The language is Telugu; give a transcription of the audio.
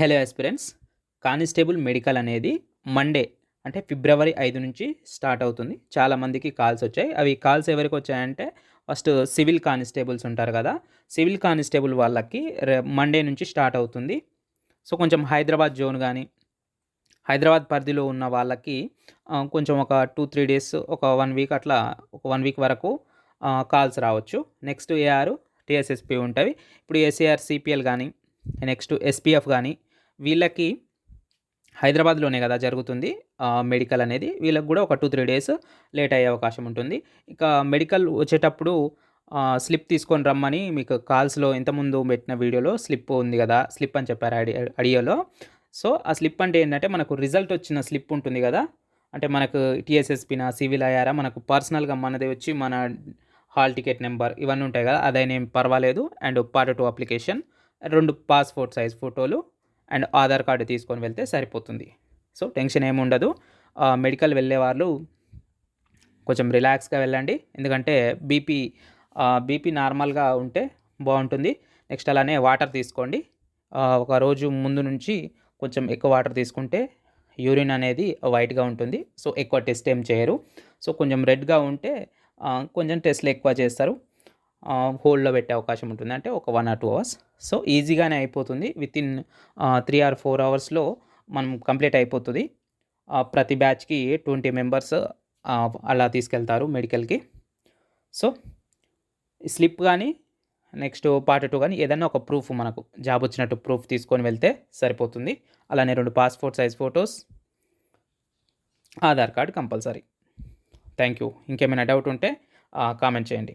హలో ఎస్పిరెంట్స్ కానిస్టేబుల్ మెడికల్ అనేది మండే అంటే ఫిబ్రవరి ఐదు నుంచి స్టార్ట్ అవుతుంది. చాలామందికి కాల్స్ వచ్చాయి. అవి కాల్స్ ఎవరికి వచ్చాయంటే ఫస్ట్ సివిల్ కానిస్టేబుల్స్ ఉంటారు కదా సివిల్ కానిస్టేబుల్ వాళ్ళకి మండే నుంచి స్టార్ట్ అవుతుంది. సో కొంచెం హైదరాబాద్ జోన్ కానీ హైదరాబాద్ పరిధిలో ఉన్న వాళ్ళకి కొంచెం ఒక టూ త్రీ డేస్ ఒక వన్ వీక్ అట్లా ఒక వన్ వీక్ వరకు కాల్స్ రావచ్చు. నెక్స్ట్ ఏఆర్ టీఎస్ఎస్పి ఉంటాయి ఇప్పుడు ఏసీఆర్ సిపిఎల్ కానీ నెక్స్ట్ ఎస్పీఎఫ్ కానీ వీళ్ళకి హైదరాబాద్లోనే కదా జరుగుతుంది మెడికల్ అనేది. వీళ్ళకి కూడా ఒక టూ త్రీ డేస్ లేట్ అయ్యే అవకాశం ఉంటుంది. ఇక మెడికల్ వచ్చేటప్పుడు స్లిప్ తీసుకొని రమ్మని మీకు కాల్స్లో ఇంతకుముందు పెట్టిన వీడియోలో స్లిప్ ఉంది కదా స్లిప్ అని చెప్పారు ఐడి ఐడియోలో సో ఆ స్లిప్ అంటే ఏంటంటే మనకు రిజల్ట్ వచ్చిన స్లిప్ ఉంటుంది కదా. అంటే మనకు టీఎస్ఎస్పినా సివిల్ అయ్యారా మనకు పర్సనల్గా మనది వచ్చి మన హాల్ టికెట్ నెంబర్ ఇవన్నీ ఉంటాయి కదా అదైనా పర్వాలేదు. అండ్ పార్ట్ టూ అప్లికేషన్ రెండు పాస్పోర్ట్ సైజ్ ఫోటోలు అండ్ ఆధార్ కార్డు తీసుకొని వెళ్తే సరిపోతుంది. సో టెన్షన్ ఏమి ఉండదు. మెడికల్ వెళ్ళే వాళ్ళు కొంచెం రిలాక్స్గా వెళ్ళండి. ఎందుకంటే బీపీ బీపీ నార్మల్గా ఉంటే బాగుంటుంది. నెక్స్ట్ అలానే వాటర్ తీసుకోండి. ఒక రోజు ముందు నుంచి కొంచెం ఎక్కువ వాటర్ తీసుకుంటే యూరిన్ అనేది వైట్గా ఉంటుంది. సో ఎక్కువ టెస్ట్ ఏం చేయరు. సో కొంచెం రెడ్గా ఉంటే కొంచెం టెస్ట్లు ఎక్కువ చేస్తారు. హోల్డ్లో పెట్టే అవకాశం ఉంటుంది. అంటే ఒక one or two hours so ఈజీగానే అయిపోతుంది. With in three or four అవర్స్లో మనం కంప్లీట్ అయిపోతుంది. ప్రతి బ్యాచ్కి ట్వంటీ మెంబర్స్ అలా తీసుకెళ్తారు మెడికల్కి. సో స్లిప్ కానీ నెక్స్ట్ పార్ట్ టూ కానీ ఏదైనా ఒక ప్రూఫ్ మనకు. జాబ్ వచ్చినట్టు ప్రూఫ్ తీసుకొని వెళ్తే సరిపోతుంది. అలానే రెండు passport size photos Aadhaar card compulsory. Thank you ఇంకేమైనా డౌట్ ఉంటే కామెంట్ చేయండి.